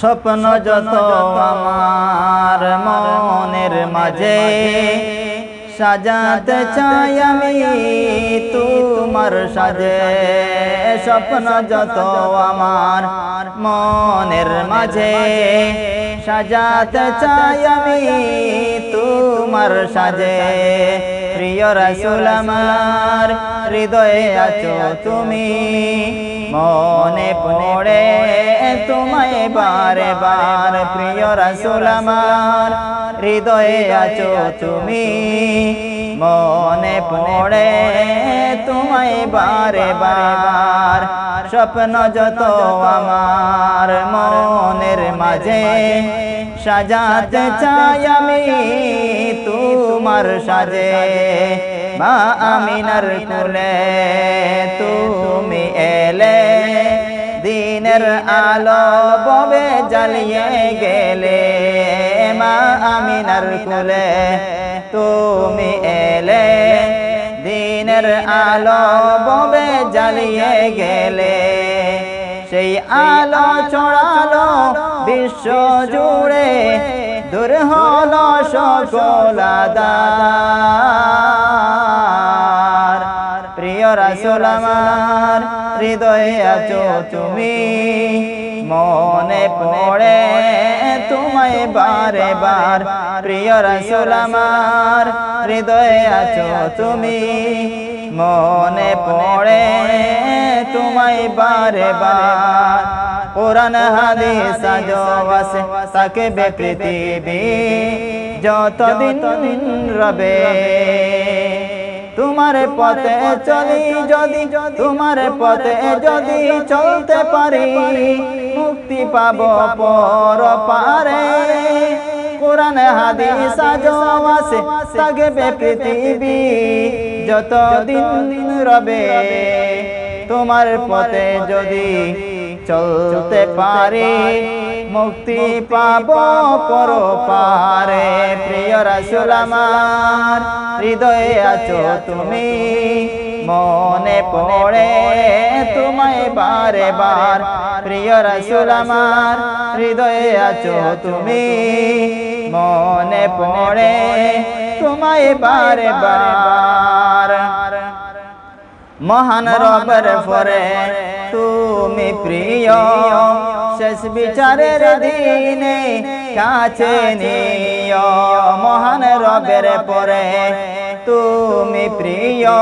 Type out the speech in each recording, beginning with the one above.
স্বপ্ন যত আমার মনের মাঝে, সাজাতে চাই আমি তোমার সাজে। স্বপ্ন যত আমার মনের মাঝে, সাজাতে চাই আমি তোমার সাজে। প্রিয় রাসুল আমার, হৃদয়ে আছো তুমি। মনে পড়ে তোমায় বারে বার প্রিয় রাসুল আমার, হৃদয়ে আছো তুমি। মনে পড়ে তোমায় বারে বার স্বপ্ন যত আমার মনের মাঝে, সাজাতে চাই আমি তোমার সাজে মা আমিনার কুলে তুমি এলে দিনের আলো ববে জ্বালিয়ে গেলে মা আমিনার কুলে তুমি এলে দিনের আলো ববে জ্বালিয়ে গেলে সেই আলো ছড়ালো বিশ্ব জুড়ে দূর হলো সকল প্রিয় রাসুল আমার, হৃদয়ে আছো তুমি। মনে পড়ে তোমায় বারে বার প্রিয় রাসুল আমার, হৃদয়ে আছো তুমি। মনে পড়ে তোমায় বারে বার কোরআন, হাদিস আজওয়াসে তাকে বে পৃথিবী। যতদিন রবে, তোমার পথে চলি যদি, তোমার পথে যদি চলতে পারি, মুক্তি পাব পর পারে। কোরআন, হাদিস আজওয়াসে থাকবে পৃথিবী। যতদিন রবে, তোমার পথে যদি চলতে পারে মুক্তি পাব পর। পারে। প্রিয় রাসুল আমার হৃদয়ে আছো তুমি। মনে পড়ে তোমায় বারে বার প্রিয় রাসুল আমার হৃদয়ে আছো তুমি। মনে পড়ে তোমায় বারে। বার। মহান রবের ফরে তুমি প্রিয়। শেষ বিচারের দিনে কাছে নিয়। মহান রবের পরে তুমি প্রিয়।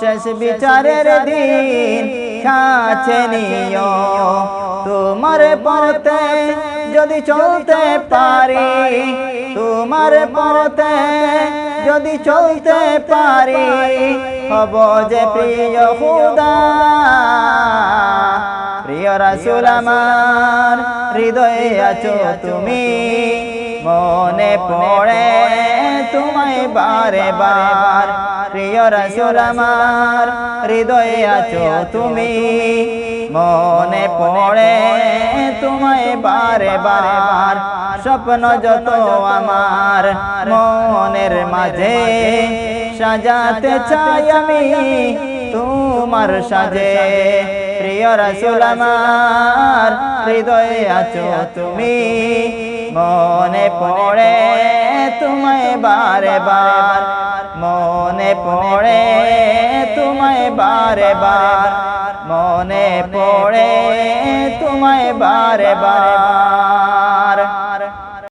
শেষ বিচারের দিন কাছে নিয়। তোমার পথে যদি চলতে পারি তোমার পথে যদি চলতে পারি, হব যে প্রিয় খুদা প্রিয় রাসুল আমার, হৃদয়ে আছো তুমি। মনে পড়ে তোমায় বারে বার প্রিয় রাসুল আমার, হৃদয়ে আছো তুমি। মনে পড়ে তোমায় বারে বার স্বপ্ন যত আমার মনের মাঝে, সাজাতে চাই আমি তোমার সাজে। প্রিয় রাসুল আমার, হৃদয়ে আছো তুমি। মনে পড়ে তোমায় বারে বার মনে পড়ে তোমায় বারে বার মনে পড়ে তোমায় বারে বার